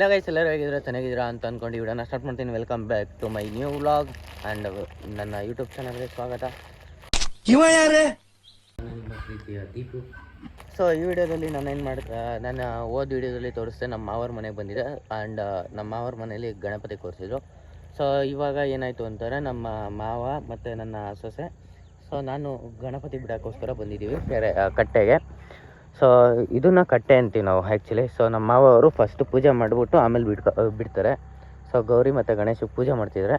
ಎಲ್ಲ ಗೈಸ್ ಎಲ್ಲರೂ ಹೇಗಿದ್ರೆ ಚೆನ್ನಾಗಿದ್ದೀರಾ ಅಂತ ಅಂದ್ಕೊಂಡು ಈ ವಿಡಿಯೋನ ಸ್ಟಾರ್ಟ್ ಮಾಡ್ತೀನಿ. Welcome back to my new vlog and ನನ್ನ ಯೂಟ್ಯೂಬ್ ಚಾನಲ್ಗೆ ಸ್ವಾಗತ. ನನ್ನ ಪ್ರೀತಿಯ ದೀಪು ಸೊ ಈ ವಿಡಿಯೋದಲ್ಲಿ ನಾನು ಏನು ಮಾಡ್ತಾ ನಾನು ಓದ್ ವಿಡಿಯೋದಲ್ಲಿ ತೋರಿಸ್ದೆ ನಮ್ಮ ಮಾವರ ಮನೆಗೆ ಬಂದಿದೆ ಆ್ಯಂಡ್ ನಮ್ಮ ಮಾವರ ಮನೆಯಲ್ಲಿ ಗಣಪತಿ ಕೂರಿಸಿದ್ರು. ಸೊ ಇವಾಗ ಏನಾಯಿತು ಅಂತಾರೆ ನಮ್ಮ ಮಾವ ಮತ್ತು ನನ್ನ ಸೊಸೆ ಸೊ ನಾನು ಗಣಪತಿ ಬಿಡೋಕ್ಕೋಸ್ಕರ ಬಂದಿದ್ದೀವಿ ಕೆರೆ ಕಟ್ಟೆಗೆ. ಸೊ ಇದನ್ನ ಕಟ್ಟೆ ಅಂತೀವಿ ನಾವು ಆ್ಯಕ್ಚುಲಿ ಸೊ ನಮ್ಮ ಮಾವ ಅವರು ಫಸ್ಟ್ ಪೂಜೆ ಮಾಡಿಬಿಟ್ಟು ಆಮೇಲೆ ಬಿಡ್ಕೊ, ಬಿಡ್ತಾರೆ. ಸೊ ಗೌರಿ ಮತ್ತು ಗಣೇಶ ಪೂಜೆ ಮಾಡ್ತಿದ್ದಾರೆ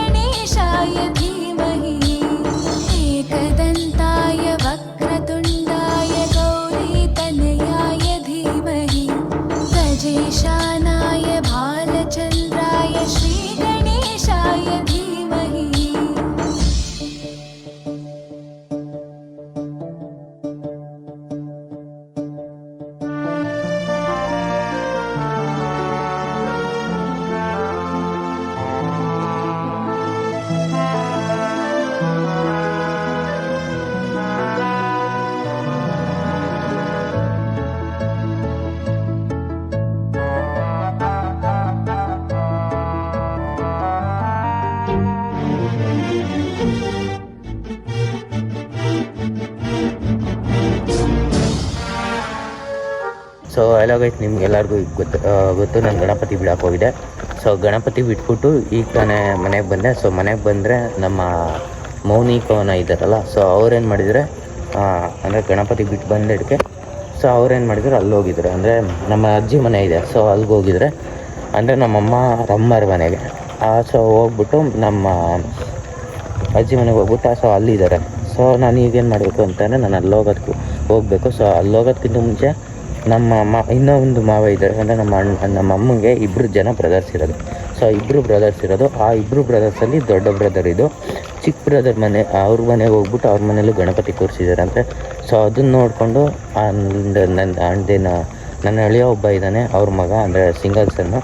ಸೊ ಗೈಸ್ ನಿಮ್ಗೆಲ್ಲರಿಗೂ ಈಗ ಗೊತ್ತು ಗೊತ್ತು, ನಾನು ಗಣಪತಿ ಬಿಡಕ್ಕೆ ಹೋಗಿದೆ ಸೊ ಗಣಪತಿ ಬಿಟ್ಬಿಟ್ಟು ಈಗ ತಾನೇ ಮನೆಗೆ ಬಂದೆ. ಸೊ ಮನೆಗೆ ಬಂದರೆ ನಮ್ಮ ಮೌನಿ ಕವನ ಇದ್ದಾರಲ್ಲ ಸೊ ಅವ್ರೇನು ಮಾಡಿದರೆ ಅಂದರೆ ಗಣಪತಿ ಬಿಟ್ಟು ಬಂದಿದ್ದಕ್ಕೆ ಸೊ ಅವ್ರೇನು ಮಾಡಿದ್ರು, ಅಲ್ಲಿ ಹೋಗಿದ್ರು. ಅಂದರೆ ನಮ್ಮ ಅಜ್ಜಿ ಮನೆ ಇದೆ ಸೊ ಅಲ್ಲಿಗೆ ಹೋಗಿದ್ರೆ, ಅಂದರೆ ನಮ್ಮಮ್ಮ ರಮ್ಮರ ಮನೆಗೆ. ಸೊ ಹೋಗ್ಬಿಟ್ಟು ನಮ್ಮ ಅಜ್ಜಿ ಮನೆಗೆ ಹೋಗ್ಬಿಟ್ಟು ಸೊ ಅಲ್ಲಿದ್ದಾರೆ. ಸೊ ನಾನು ಈಗೇನು ಮಾಡಬೇಕು ಅಂತಂದರೆ ನಾನು ಅಲ್ಲಿ ಹೋಗೋದಕ್ಕೂ ಹೋಗಬೇಕು. ಸೊ ಅಲ್ಲಿ ಹೋಗೋದಕ್ಕಿಂತ ಮುಂಚೆ ನಮ್ಮ ಮ ಇನ್ನೊಂದು ಮಾವ ಇದ್ದಾರೆ. ಅಂದರೆ ನಮ್ಮ ಅಣ್ಣ, ನಮ್ಮ ಅಮ್ಮಂಗೆ ಇಬ್ಬರು ಜನ ಬ್ರದರ್ಸ್ ಇರೋದು. ಸೊ ಇಬ್ಬರು ಬ್ರದರ್ಸ್ ಇರೋದು. ಆ ಇಬ್ಬರು ಬ್ರದರ್ಸಲ್ಲಿ ದೊಡ್ಡ ಬ್ರದರ್ ಇದು. ಚಿಕ್ಕ ಬ್ರದರ್ ಮನೆ, ಅವ್ರ ಮನೆಗೆ ಹೋಗ್ಬಿಟ್ಟು ಅವ್ರ ಮನೇಲೂ ಗಣಪತಿ ಕೂರಿಸಿದ್ದಾರೆ ಅಂತ. ಸೊ ಅದನ್ನ ನೋಡಿಕೊಂಡು ನನ್ನ ಅಂಡೇನ ನನ್ನ ಅಳಿಯ ಒಬ್ಬ ಇದ್ದಾನೆ. ಅವ್ರ ಮಗ, ಅಂದರೆ ಸಿಂಗಲ್ಸನ್ನು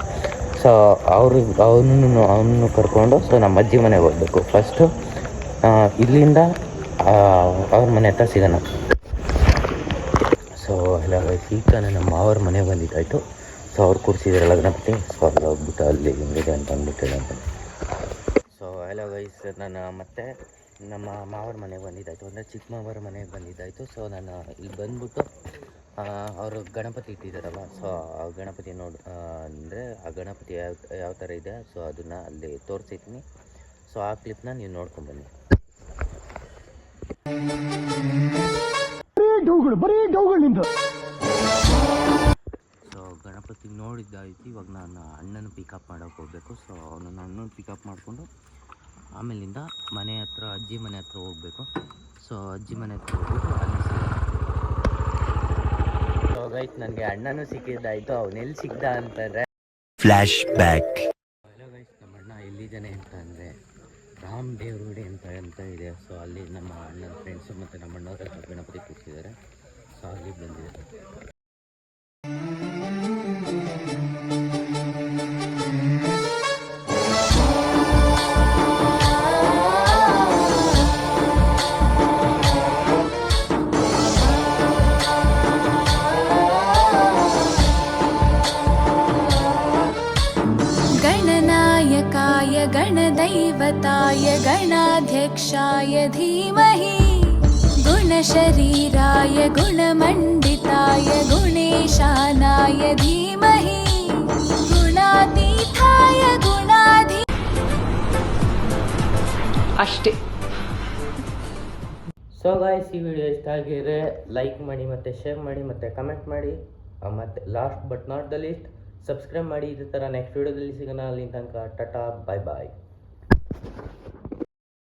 ಸೊ ಅವರು, ಅವನನ್ನು ಅವನನ್ನು ಕರ್ಕೊಂಡು ಸೊ ನಮ್ಮ ಅಜ್ಜಿ ಮನೆಗೆ ಹೋಗ್ಬೇಕು. ಫಸ್ಟು ಇಲ್ಲಿಂದ ಅವ್ರ ಮನೆ ಹತ್ರ ಸಿಗೋಣ. ಸೊ ಎಲ್ಲ ಈಗ ನನ್ನ ನಮ್ಮ ಅವ್ರ ಮನೆಗೆ ಬಂದಿದ್ದಾಯಿತು. ಸೊ ಅವ್ರು ಕೂರಿಸಿದ್ರಲ್ಲ ಗಣಪತಿ. ಸೊ ಅಲ್ಲಿ ಹೋಗ್ಬಿಟ್ಟು ಅಲ್ಲಿ ಹಿಂಗಿದೆ ಅಂತ ಅಂದ್ಬಿಟ್ಟು ಹೇಳಂತ ಸೊ ಎಲ್ಲ ಗೈಸ್ ನಾನು ಮತ್ತೆ ನಮ್ಮ ಮಾವರ ಮನೆಗೆ ಬಂದಿದ್ದಾಯಿತು. ಅಂದರೆ ಚಿಕ್ಕ ಮಾವರ ಮನೆಗೆ ಬಂದಿದ್ದಾಯಿತು. ಸೊ ನಾನು ಇಲ್ಲಿ ಬಂದ್ಬಿಟ್ಟು ಅವರು ಗಣಪತಿ ಇಟ್ಟಿದ್ದಾರಲ್ಲ. ಸೊ ಆ ಗಣಪತಿ ನೋಡಿ ಅಂದರೆ ಆ ಗಣಪತಿ ಯಾವ ಯಾವ ಥರ ಇದೆ. ಸೊ ಅದನ್ನು ಅಲ್ಲಿ ತೋರಿಸಿದ್ದೀನಿ. ಸೊ ಆ ಕ್ಲಿಪ್ನ ನೀವು ನೋಡ್ಕೊಂಬನ್ನಿ ಸೊ ಗಣಪತಿ ನೋಡಿದ್ದಾಯ್ತು ಇವಾಗ ನಾನು ಅಣ್ಣನ ಪಿಕಪ್ ಮಾಡೋಕೆ ಹೋಗಬೇಕು. ಸೊ ಅವನನ್ನು ಅಣ್ಣನ ಪಿಕಪ್ ಮಾಡಿಕೊಂಡು ಆಮೇಲಿಂದ ಮನೆ ಹತ್ರ ಅಜ್ಜಿ ಮನೆ ಹತ್ರ ಹೋಗಬೇಕು. ಸೊ ಅಜ್ಜಿ ಮನೆ ಹತ್ರ ಹೋಗ್ಬಿಟ್ಟು ಗೈತ್ ನನಗೆ ಅಣ್ಣನೂ ಸಿಕ್ಕಿದ್ದಾಯ್ತು ಅವನೆಲ್ಲಿ ಸಿಕ್ದ ಅಂತಂದರೆ ಫ್ಲ್ಯಾಶ್ ಬ್ಯಾಕ್ ನಮ್ಮ ಅಣ್ಣ ಎಲ್ಲಿದ್ದಾನೆ ಅಂತ ಅಂದರೆ ರಾಮ್ ದೇವ್ರುಡಿ ಅಂತ ಅಂತ ಇದೆ. ಸೊ ಅಲ್ಲಿ ನಮ್ಮ ಅಣ್ಣನ ಫ್ರೆಂಡ್ಸು ಮತ್ತು ನಮ್ಮ ಅಣ್ಣವ್ರ ಹತ್ರ ಗಣಪತಿ ಕೂರಿಸಿದ್ದಾರೆ. ಸೊ ಅಲ್ಲಿ ಬಂದಿದ್ದಾರೆ गणनायकाय गणदैवताय गणाध्यक्षाय धीमहि गुणशरीराय गुणमण्डिताय गुणेशानाय धीमहि गुणातीताय गुणाधि ಅಷ್ಟೇ ಸೊ ಗಾಯ್ಸ್ ಈ ವಿಡಿಯೋ ಇಷ್ಟ ಆಗಿದ್ರೆ ಲೈಕ್ ಮಾಡಿ ಮತ್ತು ಶೇರ್ ಮಾಡಿ ಮತ್ತು ಕಮೆಂಟ್ ಮಾಡಿ ಮತ್ತು last but not the least subscribe ಮಾಡಿ ಇದೇ ಥರ ನೆಕ್ಸ್ಟ್ ವೀಡಿಯೋದಲ್ಲಿ ಸಿಗೋಣ ಅಲ್ಲಿ ತನಕ ಟಟಾ ಬಾಯ್ ಬಾಯ್